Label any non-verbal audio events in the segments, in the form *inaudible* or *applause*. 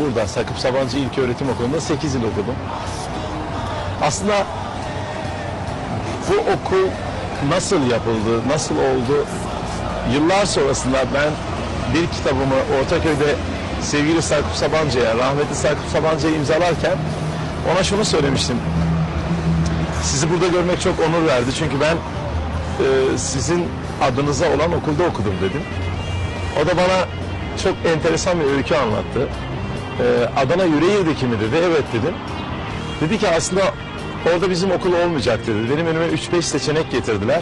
Burada Sakıp Sabancı İlköğretim Okulu'nda 8 yıl okudum. Aslında bu okul nasıl yapıldı, nasıl oldu? Yıllar sonrasında ben bir kitabımı Ortaköy'de sevgili Sakıp Sabancı'ya, rahmetli Sakıp Sabancı'ya imzalarken ona şunu söylemiştim. Sizi burada görmek çok onur verdi. Çünkü ben e, sizin adınıza olan okulda okudum dedim. O da bana çok enteresan bir öykü anlattı. Ee, Adana Yüreğir dikimi dedi. Evet dedim. Dedi ki aslında orada bizim okul olmayacak dedi. Benim önüme 3-5 seçenek getirdiler.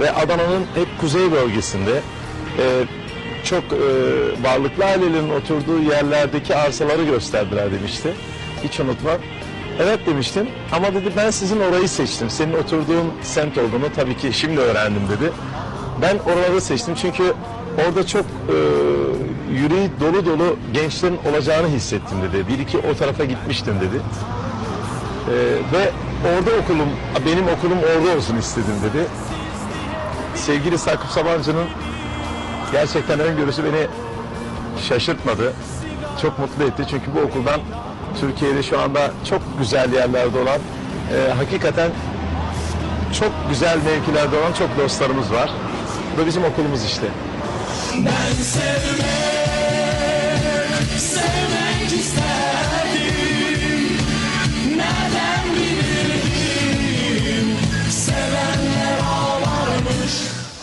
Ve Adana'nın hep kuzey bölgesinde e, çok e, varlıklı ailelerin oturduğu yerlerdeki arsaları gösterdiler demişti. Hiç unutmam. Evet demiştim ama dedi ben sizin orayı seçtim. Senin oturduğun semt olduğunu tabii ki şimdi öğrendim dedi. Ben oraları seçtim çünkü orada çok e, yüreği dolu dolu gençlerin olacağını hissettim dedi. Bir iki o tarafa gitmiştim dedi. E, ve orada okulum, benim okulum orada olsun istedim dedi. Sevgili Sakıp Sabancı'nın gerçekten öngörüsü beni şaşırtmadı. Çok mutlu etti çünkü bu okuldan Türkiye'de şu anda çok güzel yerlerde olan, e, hakikaten çok güzel mevkilerde olan çok dostlarımız var. Bu da bizim okulumuz işte. Ben sevmek, sevmek isterdim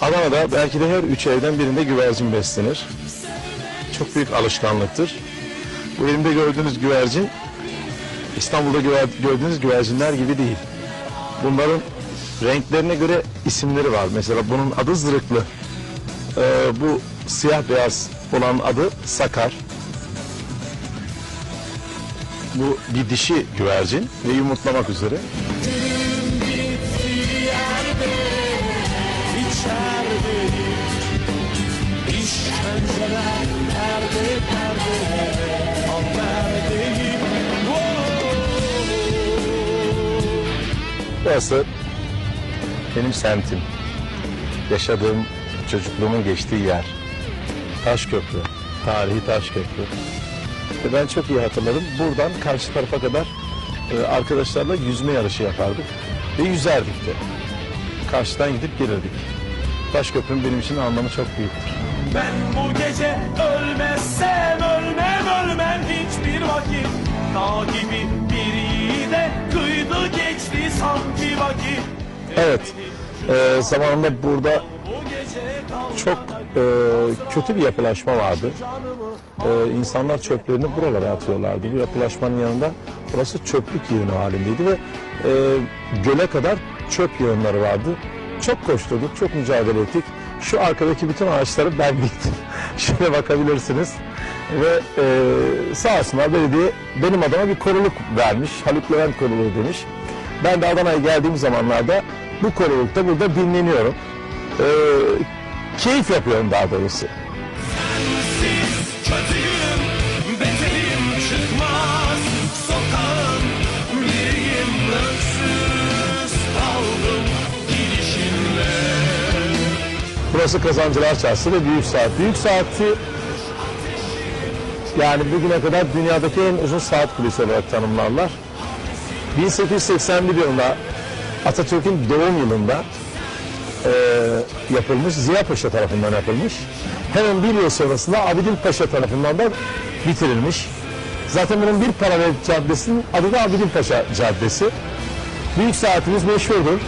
Adana'da belki de her üç evden birinde güvercin beslenir. Çok büyük alışkanlıktır. Bu elimde gördüğünüz güvercin İstanbul'da güver- gördüğünüz güvercinler gibi değil. Bunların renklerine göre isimleri var. Mesela bunun adı zırıklı. Ee, bu siyah beyaz olan adı sakar. Bu bir dişi güvercin ve yumurtlamak üzere. Burası benim semtim. Yaşadığım, çocukluğumun geçtiği yer. Taşköprü, tarihi Taşköprü. Ve ben çok iyi hatırladım. Buradan karşı tarafa kadar e, arkadaşlarla yüzme yarışı yapardık. Ve yüzerdik de. Karşıdan gidip gelirdik. Taşköprü'nün benim için anlamı çok büyüktür. Ben bu gece Evet, e, zamanında burada çok e, kötü bir yapılaşma vardı. E, insanlar çöplerini buralara atıyorlardı. Bu yapılaşmanın yanında burası çöplük yığını halindeydi ve e, göle kadar çöp yığınları vardı. Çok koşturduk, çok mücadele ettik. Şu arkadaki bütün ağaçları ben *laughs* diktim. Şöyle bakabilirsiniz. Ve e, sağ olsunlar belediye benim adıma bir koruluk vermiş. Haluk Levent koruluğu demiş. Ben de Adana'ya geldiğim zamanlarda bu korulukta burada dinleniyorum. E, keyif yapıyorum daha doğrusu. Sensiz kötüyüm, beterim çıkmaz sokağın biriyim öksüz kaldım gidişinle. Burası Kazancılar Çarşısı ve Büyük Saat. Büyük Saat'i yani bugüne kadar dünyadaki en uzun saat kulesi olarak tanımlarlar. 1881 yılında Atatürk'ün doğum yılında eee, yapılmış, Ziya Paşa tarafından yapılmış. Hemen bir yıl sonrasında Abidin Paşa tarafından da bitirilmiş. Zaten bunun bir paralel caddesinin adı da Abidin Paşa Caddesi. Büyük saatimiz meşhurdur.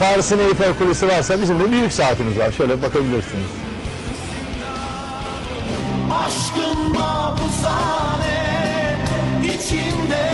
Paris'in Eyfel Kulesi varsa bizim de büyük saatimiz var. Şöyle bakabilirsiniz. Aşkın mahpushane içinde